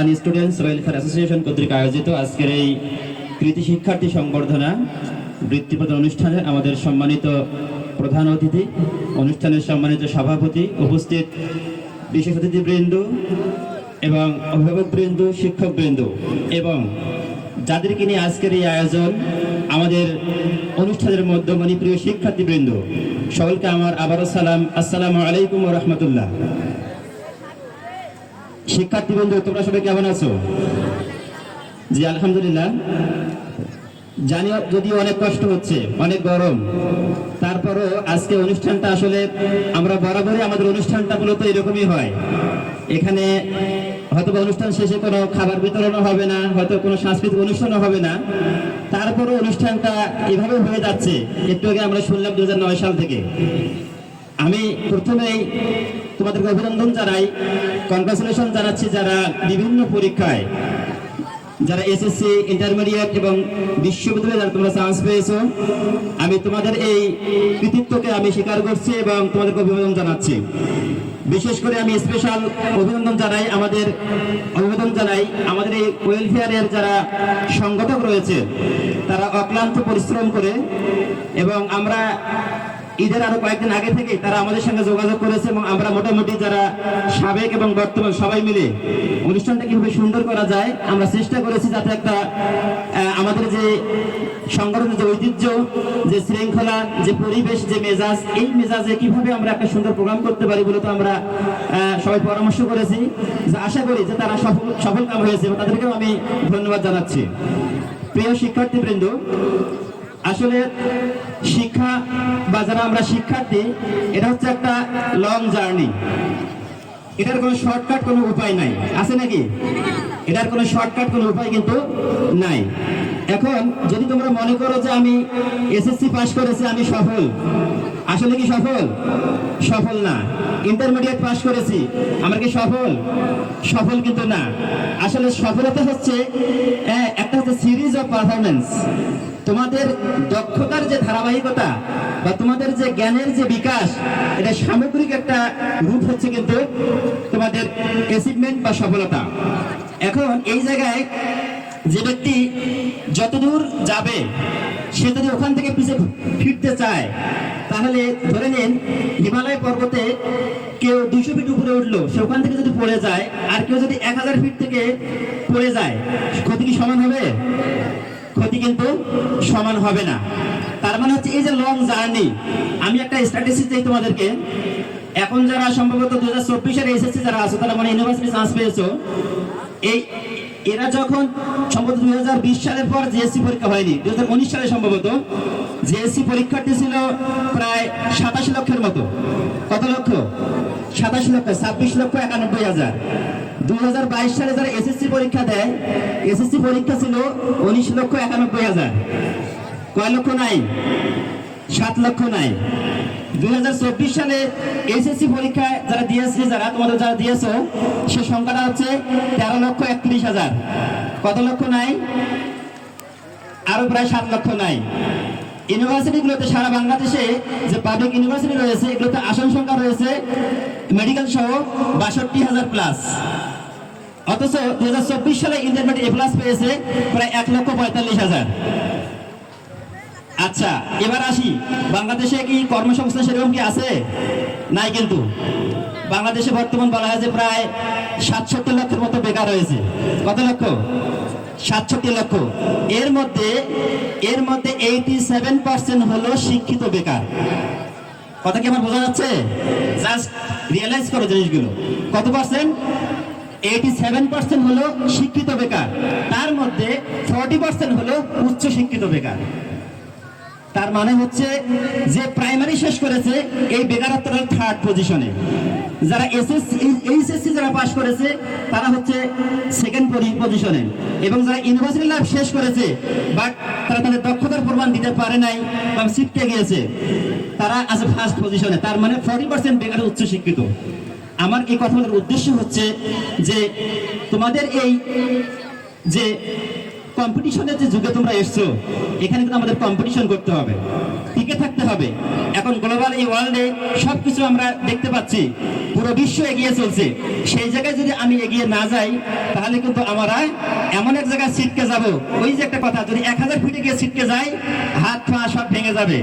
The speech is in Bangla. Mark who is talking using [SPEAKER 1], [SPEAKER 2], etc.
[SPEAKER 1] রানী স্টুডেন্টস ওয়েলফেয়ার অ্যাসোসিয়েশন কর্তৃক আয়োজিত আজকের এই কৃতি শিক্ষার্থী সংবর্ধনা বৃত্তি প্রদান অনুষ্ঠানে আমাদের সম্মানিত প্রধান অতিথি, অনুষ্ঠানের সম্মানিত সভাপতি উপস্থিত বিশেষ অতিথিবৃন্দ এবং অভিভাবকবৃন্দ, শিক্ষকবৃন্দ এবং যাদেরকে নিয়ে আজকের এই আয়োজন আমাদের অনুষ্ঠানের মধ্যমণি প্রিয় শিক্ষার্থীবৃন্দ, সকলকে আমার আবারও সালাম, আসসালামু আলাইকুম রহমতুল্লাহ। শিক্ষার্থীবৃন্দ তোমরা সবাই কেমন আছো? জি, আলহামদুলিল্লাহ। জানি যদিও অনেক কষ্ট হচ্ছে, অনেক গরম। তারপরও আজকে অনুষ্ঠানটা আসলে আমরা বরাবরই আমাদের অনুষ্ঠানটা মূলত এরকমই হয়। এখানে হয়তো অনুষ্ঠান শেষে কোনো খাবার বিতরণও হবে না, হয়তো কোনো সাংস্কৃতিক অনুষ্ঠানও হবে না। তারপরও অনুষ্ঠানটা এভাবে হয়ে যাচ্ছে, একটু আগে আমরা শুনলাম দু হাজার নয় সাল থেকে। আমি প্রথমেই তোমাদেরকে অভিনন্দন জানাই। কনগ্রাচুলেশন জানাচ্ছি যারা বিভিন্ন পরীক্ষায়। যারা এসএসসি ইন্টারমিডিয়েট এবং বিশ্ববিদ্যালয়ে যারা তোমরা চান্স পেয়েছ, আমি তোমাদের এই কৃতিত্বকে আমি স্বীকার করছি এবং তোমাদেরকে অভিনন্দন জানাচ্ছি। বিশেষ করে আমি স্পেশাল অভিনন্দন জানাই আমাদের, অভিনন্দন জানাই আমাদের এই ওয়েলফেয়ারের যারা সংগঠক রয়েছে, তারা অক্লান্ত পরিশ্রম করে এবং আমরা ঈদের আরও কয়েকদিন আগে থেকে তারা আমাদের সঙ্গে যোগাযোগ করেছে এবং আমরা মোটামুটি যারা সাবেক এবং বর্তমান সবাই মিলে অনুষ্ঠানটা কীভাবে সুন্দর করা যায়, আমরা চেষ্টা করেছি যাতে একটা আমাদের যে সংগঠনের যে ঐতিহ্য, যে শৃঙ্খলা, যে পরিবেশ, যে মেজাজ, এই মেজাজে কীভাবে আমরা একটা সুন্দর প্রোগ্রাম করতে পারি বলে তো আমরা সবাই পরামর্শ করেছি। যে আশা করি যে তারা সফল সফল কাম হয়েছে তাদেরকেও আমি ধন্যবাদ জানাচ্ছি। প্রিয় শিক্ষার্থীবৃন্দ আসলে শিক্ষা বা যারা আমরা শিক্ষার্থী এটা হচ্ছে একটা লং জার্নি এটার কোনো শর্টকাট কোনো উপায় নাই। আছে নাকি? এটার কোনো শর্টকাট কোনো উপায় কিন্তু নাই। এখন যদি তোমরা মনে করো যে আমি এসএসসি পাশ করেছি আমি সফল। আসলে কি সফল? সফল না। ইন্টারমিডিয়েট পাশ করেছি। আমরা কি সফল? সফল কিন্তু না। আসলে সফলতা হচ্ছে আহ, একটা হচ্ছে সিরিজ অফ পারফরমেন্স তোমাদের দক্ষতার যে ধারাবাহিকতা বা তোমাদের যে জ্ঞানের যে বিকাশ, এটা সামগ্রিক একটা রূপ হচ্ছে কিন্তু তোমাদের অ্যাচিভমেন্ট বা সফলতা। এখন এই জায়গায় যে ব্যক্তি যতদূর যাবে, সে যদি ওখান থেকে পিছিয়ে ফিরতে চায়, তাহলে ধরে নিন হিমালয় পর্বতে কেউ দুশো ফিট উপরে উঠল, সে ওখান থেকে যদি পড়ে যায়, আর কেউ যদি এক হাজার ফিট থেকে পড়ে যায়, ক্ষতি কি সমান হবে? ক্ষতি কিন্তু সমান হবে না। তার মানে হচ্ছে এই যে লং জার্নি আমি একটা স্ট্র্যাটেজি চাই তোমাদেরকে। এখন যারা সম্ভবত দু হাজার চব্বিশের এসএসসি যারা আছো, তারা মানে ইউনিভার্সিটি চান্স পেয়েছ। এই এরা যখন সম্ভবত দুই হাজার বিশ সালের পর জিএসসি পরীক্ষা হয়নি, দুই হাজার উনিশ সালে সম্ভবত জিএসসি পরীক্ষার্থী ছিল প্রায় সাতাশি লক্ষের মতো। কত লক্ষ? সাতাশি লক্ষ, ছাব্বিশ লক্ষ একানব্বই হাজার। দুই সালে যারা এসএসসি পরীক্ষা দেয় এসএসসি পরীক্ষা ছিল উনিশ লক্ষ একানব্বই হাজার। কয় লক্ষ নাই? সাত লক্ষ নাই। দুই হাজার চব্বিশ সালে এসএসসি পরীক্ষায় যারা দিয়েছে, যারা তোমাদের যারা দিয়েছ, সে সংখ্যাটা হচ্ছে তেরো লক্ষ একত্রিশ হাজার। কত লক্ষ নাই? আরও প্রায় সাত লক্ষ নাই। ইউনিভার্সিটিগুলোতে সারা বাংলাদেশে যে পাবলিক ইউনিভার্সিটি রয়েছে, এগুলোতে আসন সংখ্যা রয়েছে মেডিকেল সহ বাষট্টি হাজার প্লাস অথচ দু হাজার চব্বিশ সালে ইন্টারমিডিয়েট এ প্লাস পেয়েছে প্রায় এক লক্ষ পঁয়তাল্লিশ হাজার। আচ্ছা এবার আসি। বাংলাদেশে কি কর্মসংস্থান সেরকম কি আছে? নাই কিন্তু। বাংলাদেশে বর্তমান বলা হয় যে প্রায় সাতষট্টি লক্ষের মতো বেকার হয়েছে কত লক্ষ? সাতষট্টি লক্ষ। এর মধ্যে এর মধ্যে এইটি সেভেন পার্সেন্ট হলো শিক্ষিত বেকার। কথা কি আমার বোঝা যাচ্ছে? জাস্ট রিয়েলাইজ করো জিনিসগুলো। কত পার্সেন্ট এইটি সেভেন পার্সেন্ট হলো শিক্ষিত বেকার। তার মধ্যে ফর্টি পার্সেন্ট হলো উচ্চ শিক্ষিত বেকার। তার মানে হচ্ছে যে প্রাইমারি শেষ করেছে এই বেকারত্বটা থার্ড পজিশনে যারা এসএসসি এইচএসসি যারা পাশ করেছে, তারা হচ্ছে সেকেন্ড পজিশনে এবং যারা ইউনিভার্সিটি লাইফ শেষ করেছে বাট তারা তাদের দক্ষতার প্রমাণ দিতে পারে নাই বা শিখতে গিয়েছে, তারা আছে ফার্স্ট পজিশনে তার মানে ফর্টি পার্সেন্ট বেকার উচ্চ শিক্ষিত আমার এই কথা বলার উদ্দেশ্য হচ্ছে যে তোমাদের এই যে কম্পিটিশনের যে যুগে তোমরা এসছো, এখানে কিন্তু আমাদের কম্পিটিশন করতে হবে। টিকে থাকতে হবে। এখন গ্লোবাল এই ওয়ার্ল্ডে সব কিছু আমরা দেখতে পাচ্ছি। পুরো বিশ্ব এগিয়ে চলছে। সেই জায়গায় যদি আমি এগিয়ে না যাই, তাহলে কিন্তু আমরা এমন এক জায়গায় ছিটকে যাব। ওই যে একটা কথা, যদি এক হাজার ফিটে গিয়ে ছিটকে যাই হাত পা সব ভেঙে যাবে।